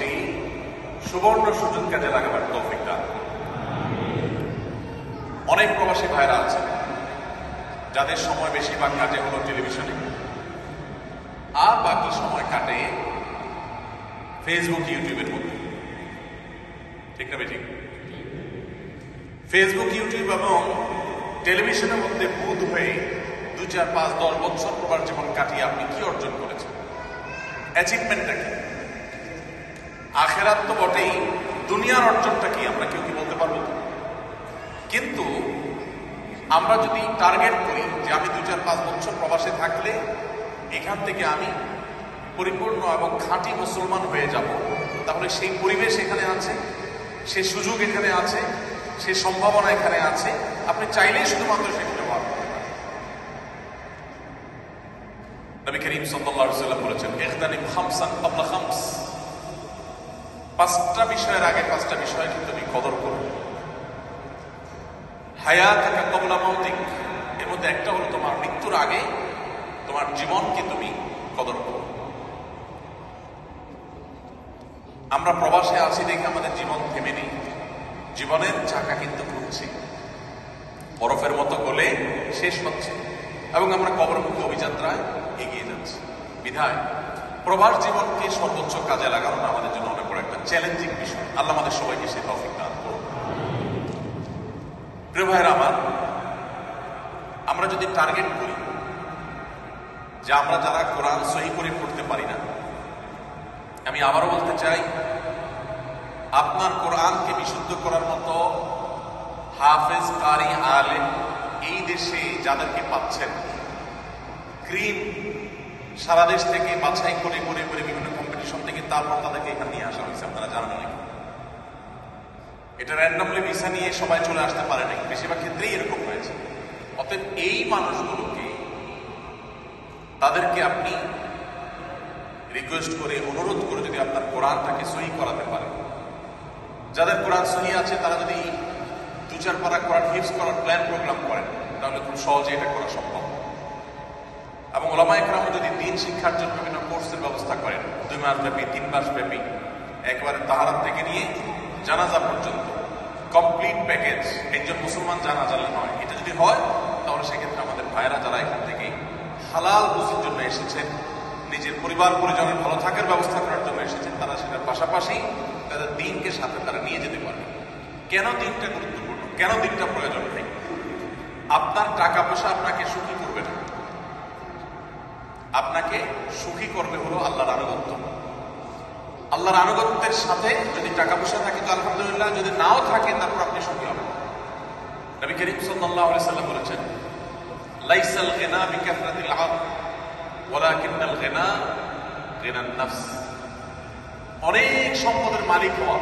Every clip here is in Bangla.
সেই সুবর্ণ সুযোগ কাজে লাগাবার তৌফিক দান। অনেক প্রবাসী ভাইরা আছে যাদের সময় বেশি বেশিরভাগ কাটে হলো টেলিভিশনে। আর বাকি সময় কাটে ফেসবুক, ইউটিউবের মধ্যে। ঠিক না ঠিক ফেসবুক, ইউটিউব এবং টেলিভিশনের মধ্যে বুধ হয়ে দু চার পাঁচ দশ বছর প্রবার জীবন কাটিয়ে আপনি কি অর্জন করেছেন? অ্যাচিভমেন্টটা কি? আখেরাত তো বটেই। দুনিয়ার অর্জনটা কি, আমরা কেউ কি বলতে পারব? কিন্তু আমরা যদি টার্গেট করি যে আমি দু চার পাঁচ বছর প্রবাসে থাকলে এখান থেকে আমি পরিপূর্ণ এবং খাঁটি মুসলমান হয়ে যাব, তাহলে সেই পরিবেশ এখানে আছে সে সুযোগ এখানে আছে সে সম্ভাবনা এখানে আছে। আপনি চাইলেই শুধুমাত্র সেটা ব্যবহার করতে পারেন। নবী করিম সাল্লাম বলেছেন, ইখতানিম খামসান খামস। পাঁচটা বিষয়ের আগে পাঁচটা বিষয়কে তুমি কদর করো। হায়াতাকা ক্বাবলা মাউতিক এর মধ্যে একটা হলো তোমার মৃত্যুর আগে তোমার জীবনকে তুমি কদর করো। আমরা প্রবাসে আছি দেখে আমাদের জীবন থেমে নেই। জীবনের চাকা কিন্তু ঘুরছে বরফের মতো গলে শেষ হচ্ছে। এবং আমরা কবরমুখী অভিযাত্রায় এগিয়ে যাচ্ছি। বিধায়, প্রবাস জীবনকে সর্বোচ্চ কাজে লাগানো আমাদের জন্য চ্যালেঞ্জিং বিষয় আল্লাহ আমাদের সবাইকে সে তফিক দান করুন প্রিয় ভাইয়েরা আমার, আমরা যদি টার্গেট করি যে আমরা যারা কোরআন সহি করে পড়তে পারি না, আমি আবারও বলতে চাই, আপনার কোরআনকে বিশুদ্ধ করার মতো হাফেজ, কারি, আলেম এই দেশে যাদেরকে পাচ্ছেন, ক্রিম সারা দেশ থেকে বাছাই করে করে করে বিভিন্ন কম্পিটিশন থেকে তারপর তাদেরকে এখানে নিয়ে আসা হয়েছে, আপনারা জানেন নাকি এটা র্যান্ডমলি ভিসা নিয়ে সবাই চলে আসতে পারে নাই, বেশিরভাগ ক্ষেত্রেই এরকম হয়েছে। অতএব এই মানুষগুলোকে তাদেরকে আপনি রিকোয়েস্ট করে, অনুরোধ করে যদি আপনার কোরআনটাকে সহি করাতে পারেন। যাদের কোরআন সহি আছে, তারা যদি দু চার পারা কোরআন হিপস করার প্ল্যান প্রোগ্রাম করেন, তাহলে খুব সহজে এটা করা সম্ভব। এবং ওলামায় ক্রাম যদি দিন শিক্ষার জন্য বিভিন্ন কোর্সের ব্যবস্থা করেন, দুই মাস ব্যাপী তিন মাস ব্যাপী একবারে তাহারাত থেকে নিয়ে জানাজা পর্যন্ত কমপ্লিট প্যাকেজ একজন মুসলমান জানা জানলে নয়। এটা যদি হয়, তাহলে সেক্ষেত্রে আমাদের ভাইয়েরা যারা এখান থেকে হালাল রুজির জন্য এসেছেন, নিজের পরিবার, পরিজনের ভালো থাকার ব্যবস্থা করার জন্য এসেছেন, তারা সেটার পাশাপাশি তাদের দিনকে সাথে তারা নিয়ে যেতে পারবে। কেন দিনটা গুরুত্বপূর্ণ? কেন দিনটা প্রয়োজন নেই? আপনার টাকা পয়সা আপনাকে সুখী করবে না। আপনাকে সুখী করবে হলো আল্লাহর আনুগত্য। আল্লাহর আনুগত্যের সাথে যদি টাকা পয়সা থাকে তো আলহামদুলিল্লাহ, যদি নাও থাকে তারপর আপনি সুখী হবেন। নবী করিম আলাইহি সাল্লাম বলেছেন, লাইসাল গিনা বিকাথরাতিল আদ ওয়ালাকিন্নাল গিনা গিনান নাফস। অনেক সম্পদের মালিক হওয়া,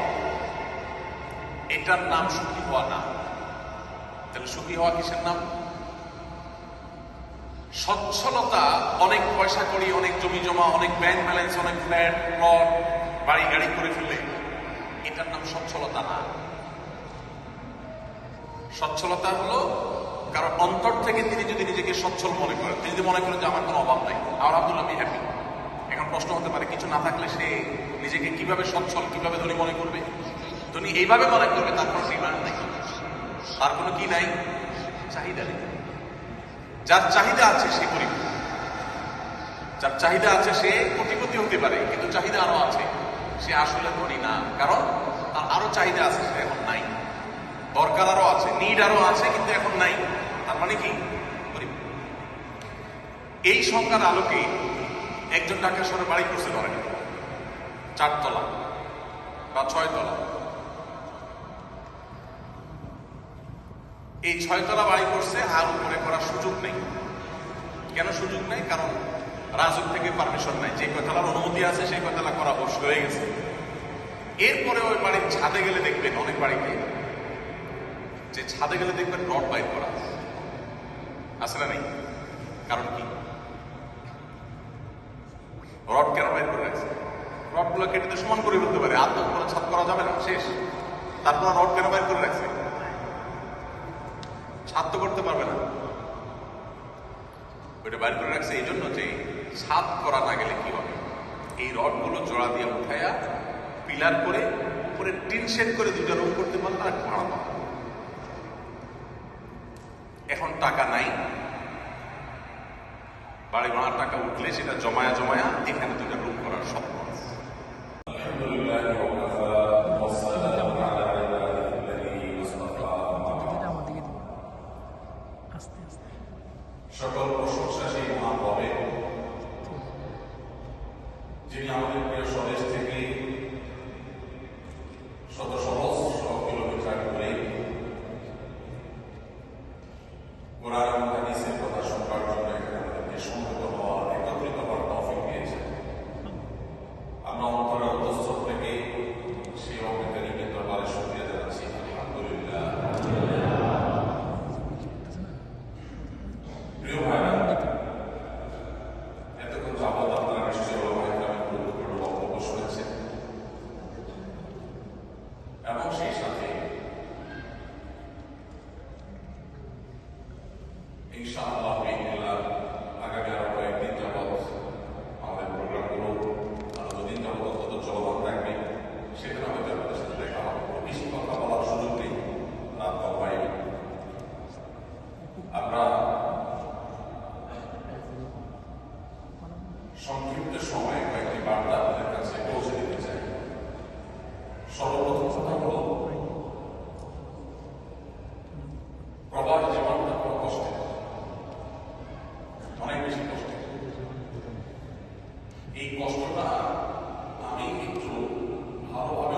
এটার নাম সুখী হওয়া না। তাহলে সুখী হওয়া কিসের নাম? সচ্ছলতা, অনেক পয়সা করি, অনেক জমি জমা, অনেক ব্যাংক ব্যালেন্স অনেক ফ্ল্যাট প্লট বাড়ি গাড়ি করে ফেললে এটার নাম সচ্ছলতা না। সচ্ছলতা হলো কারণ অন্তর থেকে তিনি যদি নিজেকে সচ্ছল মনে করেন, তিনি যদি মনে করেন যে আমার কোনো অভাব নাই, আমার আব্দুল আমি হ্যাপি এখন প্রশ্ন হতে পারে, কিছু না থাকলে সে নিজেকে কীভাবে সচ্ছল, কীভাবে ধনী মনে করবে? ধনী এইভাবে মনে করবে, তার কোনো ডিমান্ড নাই। তার কোনো কি নাই? চাহিদা নেই। যার চাহিদা আছে সে গরিব। যার চাহিদা আছে সে কোটিপতি হতে পারে, কিন্তু চাহিদা আরও আছে, সে আসলে ধনী না। কারণ তার আরও চাহিদা আছে, সে এখন নাই। দরকার আরও আছে নিড আরও আছে, কিন্তু এখন নাই। তার মানে কি? গরিব। এই সংখ্যার আলোকে একজন ঢাকা শহরে বাড়ি করছে ধরেন। চারতলা বা ছয়তলা। এই ছয়তলা বাড়ি করছে আর উপরে করার সুযোগ নেই। কেন সুযোগ নেই? কারণ রাজুক থেকে পারমিশন নাই। যে কয়তলার অনুমতি আছে, সেই কয়তলা করা বস হয়ে গেছে। এরপরে ওই বাড়ির ছাদে গেলে দেখবেন, অনেক বাড়িতে যে ছাদে গেলে দেখবেন রড বাইর করা আছে। না নেই? কারণ কি? রড কেন বাইর করে রাখছে রডগুলো কেটে সমান করে ফেলতে পারে। উপরে ছাদ করা যাবে না, শেষ। তারপর রড কেন বাইর করে রাখছে? তো করতে পারবে না। ওইটা বাইর করে রাখছে এই জন্য যে ছাদ করা না গেলে কি হবে? এই রডগুলো জোড়া দিয়ে উঠাইয়া পিলার করে উপরে টিন শেড করে দুইটা রুম করতে পারলে আর ভাড়া এখন টাকা নাই। বাড়ি ভাড়ার টাকা উঠলে সেটা জমায়া জমায়া এখানে দুইটা রুম করার স্বপ্ন আছে। কোরআন এবং হাদিসের কথা শুনবার জন্য এখানে আমাদেরকে সমবেত হওয়া একত্রিত হওয়ার তৌফিক দিয়েছেন আমরা অন্তরের অন্তঃস্থল থেকে সেই অজ্ঞানীকে দরবারে শুক্রিয়া জানাচ্ছি আলহামদুলিল্লাহ প্রিয় ভাইরা এতক্ষণ যাবৎ আপনারা নিশ্চয়ই ওলামায়ে কেরামের গুরুত্বপূর্ণ বক্তব্য শুনেছেন এবং সেই সাথে ইনশাআল্লাহ বিইذنিল্লাহ সেখানে দেখা হবে। বেশি নেই। আমরা সংক্ষিপ্ত সময়ে কয়েকটি বার্তা আপনাদের কাছে পৌঁছে দিতে চাই সর্বপ্রথম কথা হলো প্রবাস জীবনটা বড় কষ্টের অনেক বেশি কষ্টের এই কষ্টটা আমি একটু ভালোভাবে